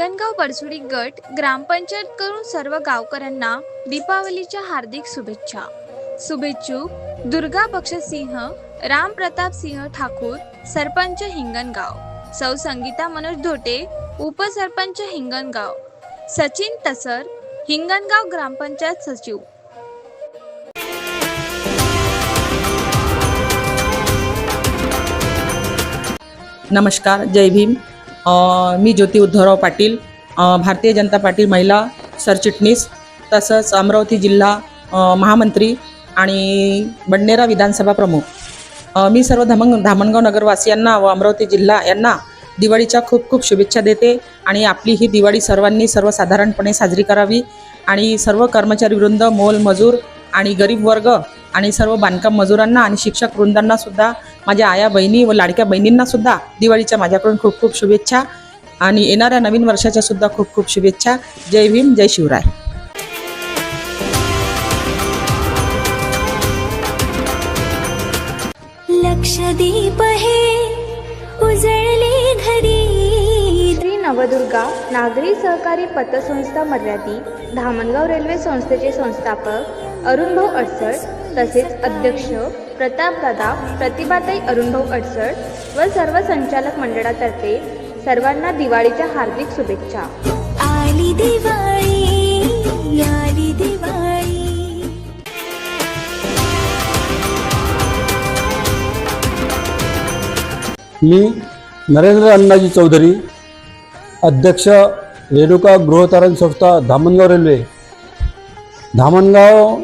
हिंगणगाव बरसुडी गट ग्रामपंचायत कडून सर्व गावकऱ्यांना दीपावलीच्या हार्दिक शुभेच्छा. शुभेच्छुक दुर्गा बक्षसिंह राम प्रताप सिंह ठाकूर सरपंच हिंगणगाव. सौ संगीता मनोज धोटे उपसरपंच हिंगणगाव. सचिन तसर हिंगणगाव ग्रामपंचायत सचिव. नमस्कार जय भीम. मी ज्योती उद्धवराव पाटील भारतीय जनता पार्टी महिला सरचिटणीस तसंच अमरावती जिल्हा महामंत्री आणि बडनेरा विधानसभा प्रमुख. मी सर्व धामण धामणगाव नगरवासियांना व अमरावती जिल्हा यांना दिवाळीच्या खूप खूप शुभेच्छा देते आणि आपली ही दिवाळी सर्वांनी सर्वसाधारणपणे साजरी करावी आणि सर्व कर्मचारी वृंद मोल मजूर आणि गरीब वर्ग आणि सर्व बांधकाम मजुरांना आणि शिक्षक वृंदांना सुद्धा माझ्या आया बहिणी व लाडक्या बहिणींना सुद्धा दिवाळीच्या माझ्याकडून खूप खूप शुभेच्छा. आणि येणाऱ्या नवीन वर्षाच्या सुद्धा खूप खूप शुभेच्छा. जय भीम जय शिवराय. लक्षदीप हे उजळले घरी. श्री नवदुर्गा नागरी सहकारी पतसंस्था मर्यादित धामणगाव रेल्वे संस्थेचे संस्थापक अरुणभाऊ अडसड तसेच अध्यक्ष प्रतापदादा प्रतिभाताई अरुणभाऊ अडसड व सर्व संचालक मंडळातर्फे सर्वांना दिवाळीच्या हार्दिक शुभेच्छा. आली दिवाळी आली दिवाळी. मी नरेंद्र अण्णाजी चौधरी अध्यक्ष रेणुका गृहतारण संस्था धामणगाव रेल्वे. धामणगाव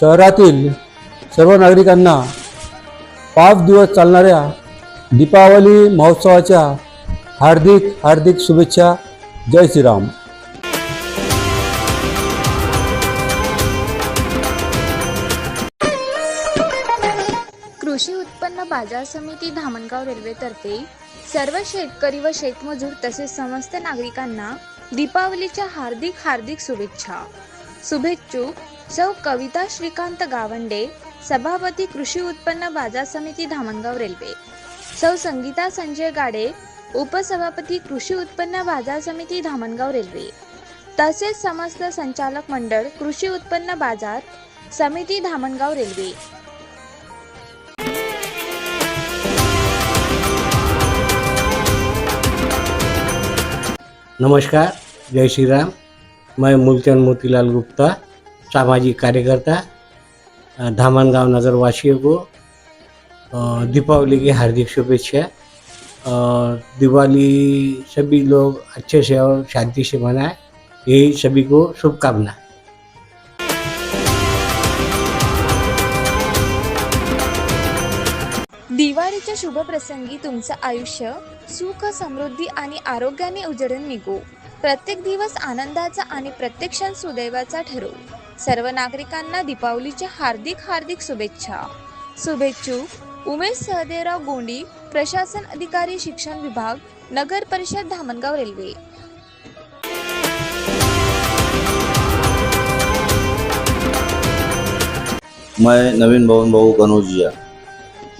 शहरातील सर्व नागरिकांना पाच दिवस चालणाऱ्या दीपावली महोत्सवाच्या हार्दिक हार्दिक शुभेच्छा. जय श्रीराम. कृषी उत्पन्न बाजार समिती धामणगाव रेल्वेतर्फे सर्व शेतकरी व शेतमजूर तसेच समस्त नागरिकांना दीपावलीच्या हार्दिक हार्दिक शुभेच्छा. शुभेच्छुक सौ कविता श्रीकांत गावंडे सभापती कृषी उत्पन्न बाजार समिती धामणगाव रेल्वे. सौ संगीता संजय गाडे उपसभापती कृषी उत्पन्न बाजार समिती धामणगाव रेल्वे. तसेच समस्त संचालक मंडळ कृषी उत्पन्न बाजार समिती धामणगाव रेल्वे. नमस्कार जय श्रीराम. मैं मूलचंद मोतीलाल गुप्ता सामाजिक कार्यकर्ता धामणगाव नगर वासियों को दीपावली की हार्दिक शुभेच्छा। और दिवाली सभी लोग अच्छे से और शांति से मनाएं। यही सभी को शुभकामना। दिवाळीच्या शुभप्रसंगी तुमचं आयुष्य सुख समृद्धी आणि आरोग्याने उजळून निघो. प्रत्येक दिवस आनंदाचा आणि प्रत्येक क्षण सुदैवाचा ठरो. सर्व नागरिकांना दीपावलीच्या हार्दिक हार्दिक शुभेच्छा. शुभेच्छुक उमेश सहदेवराव गोंडी प्रशासन अधिकारी शिक्षण विभाग नगर परिषद धामणगाव रेल्वे. मैं नवीन भवन भाऊ कनौजिया।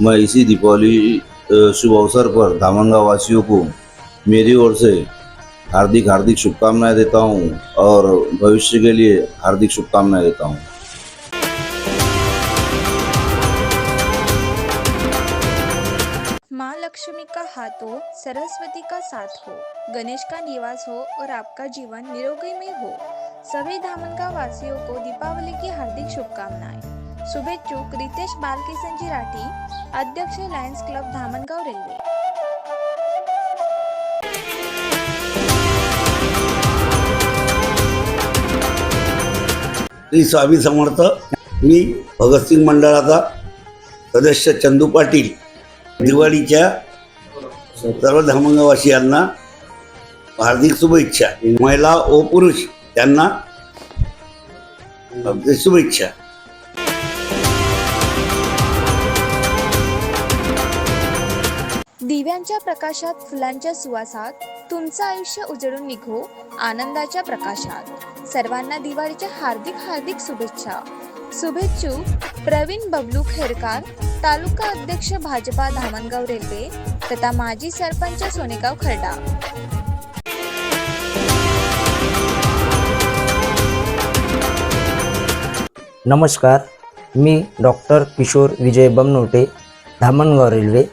मैं इसी दीपावली शुभ अवसर पर धामनगांव वासियों को मेरी ओर से हार्दिक हार्दिक शुभकामनाएँ देता हूँ और भविष्य के लिए हार्दिक शुभकामनाएँ देता हूँ। माँ लक्ष्मी का हाथ हो, सरस्वती का साथ हो, गणेश का निवास हो और आपका जीवन निरोगी में हो। सभी धामनगांव वासियों को दीपावली की हार्दिक शुभकामनाएँ। शुभे शुभेच्छुक रितेश बालकिशन जी राठी अध्यक्ष Lions club Dhamangaon railway. Shri Swami Samarth मी भगतसिंग मंडळाचा सदस्य चंदू पाटील दिवाळीच्या सर्व धर्मंगवासियांना हार्दिक शुभेच्छा. महिला व पुरुष त्यांना शुभेच्छा. दिव्यांच्या प्रकाशात फुलांच्या सुवासात तुमचं आयुष्य उजळून निघो आनंदाच्या प्रकाशात. सर्वांना दिवाळीच्या हार्दिक हार्दिक शुभेच्छा. शुभेच्छू प्रवीण बबलू खेरकार तालुका अध्यक्ष भाजपा धामणगाव रेल्वे तथा माजी सरपंच सोनेगाव खर्डा. नमस्कार मी doctor Kishor Vijay Bamnote Dhamangaon railway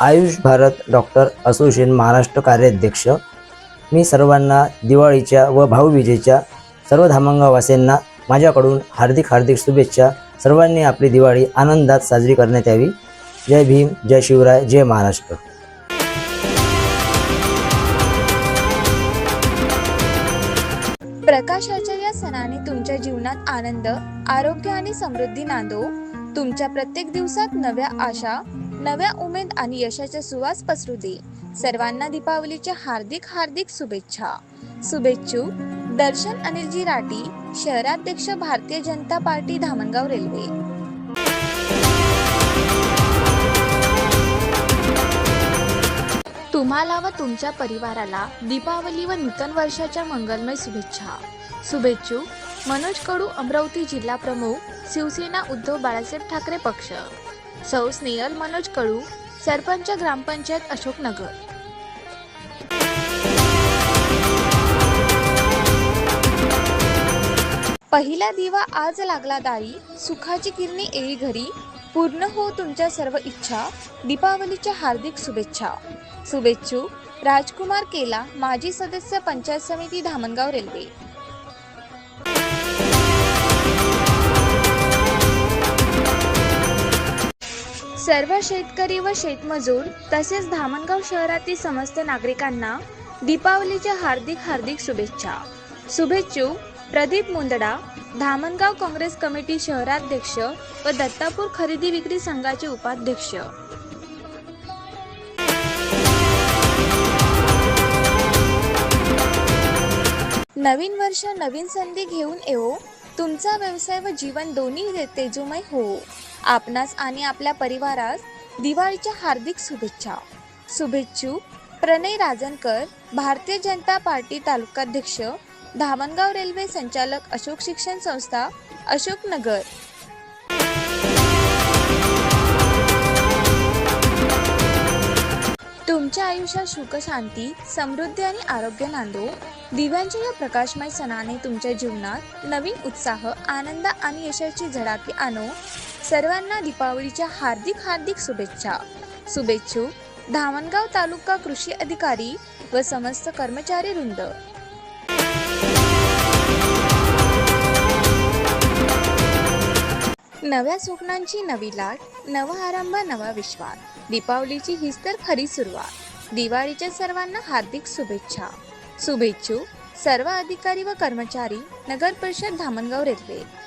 Ayush Bharat doctor association Maharashtra कार्याध्यक्ष. मी सर्वांना दिवाळीच्या व भाऊबीजेच्या सर्व धामणगाववासियांना माझ्याकडून हार्दिक हार्दिक शुभेच्छा. सर्वांनी आपली दिवाळी आनंदात साजरी करण्यात यावी. जय भीम जय शिवराय जय महाराष्ट्र. प्रकाशाच्या या सणाने तुमच्या जीवनात आनंद आरोग्य आणि समृद्धी नांदो तुमच्या प्रत्येक दिवसात नव्या आशा नव्या उमेद आणि यशाचा सुवास पसरू दे. सर्वांना दीपावलीच्या हार्दिक हार्दिक शुभेच्छा. शुभेच्छू. दर्शन अनिलजी राठी शहराध्यक्ष भारतीय जनता पार्टी धामणगाव रेल्वे. तुम्हाला व तुमच्या परिवाराला दीपावली व नूतन वर्षाच्या मंगलमय शुभेच्छा. शुभेच्छुक मनोज कडू अमरावती जिल्हा प्रमुख शिवसेना उद्धव बाळासाहेब ठाकरे पक्ष. सौ स्नेहल मनोज कडू सरपंच ग्रामपंचायत अशोकनगर. पहिला दिवा आज लागला दारी सुखाची किरणी येई घरी. पूर्ण हो तुमच्या सर्व इच्छा दीपावलीच्या हार्दिक शुभेच्छा. शुभेच्छू राजकुमार केला माजी सदस्य पंचायत समिती धामणगाव रेल्वे. सर्व शेतकरी व शेतमजूर तसेच धामणगाव शहरातील समस्त नागरिकांना दीपावलीच्या हार्दिक हार्दिक शुभेच्छा. शुभेच्छू प्रदीप मुंदडा धामणगाव काँग्रेस कमिटी शहराध्यक्ष व दत्तापूर खरेदी विक्री संघाचे उपाध्यक्ष. नवीन वर्ष नवीन संधी घेऊन येवो. तुमचा व्यवसाय व जीवन दोन्ही तेजोमय हो आपणास आणि आपल्या परिवारास दिवाळीच्या हार्दिक शुभेच्छा. शुभेच्छू प्रणय राजनकर भारतीय जनता पार्टी तालुकाध्यक्ष धामणगाव रेल्वे संचालक अशोक शिक्षण संस्था अशोकनगर तुमच्या आयुष्यात सुख शांती समृद्धी आणि आरोग्य नांदो. दिव्यांच्या या प्रकाशमय सणाने तुमच्या जीवनात नवीन उत्साह आनंद आणि यशाची झडाकी आणो. सर्वांना दीपावलीच्या हार्दिक हार्दिक शुभेच्छा. शुभेच्छुक धामणगाव तालुका कृषी अधिकारी व समस्त कर्मचारी वृंद. नव्या स्वप्नांची नवी लाट नवा आरंभ नवा विश्वास. दीपावलीची हीच तर खरी सुरुवात. दिवाळीच्या सर्वांना हार्दिक शुभेच्छा. शुभेच्छू सर्व अधिकारी व कर्मचारी नगर परिषद धामणगाव रेल्वे.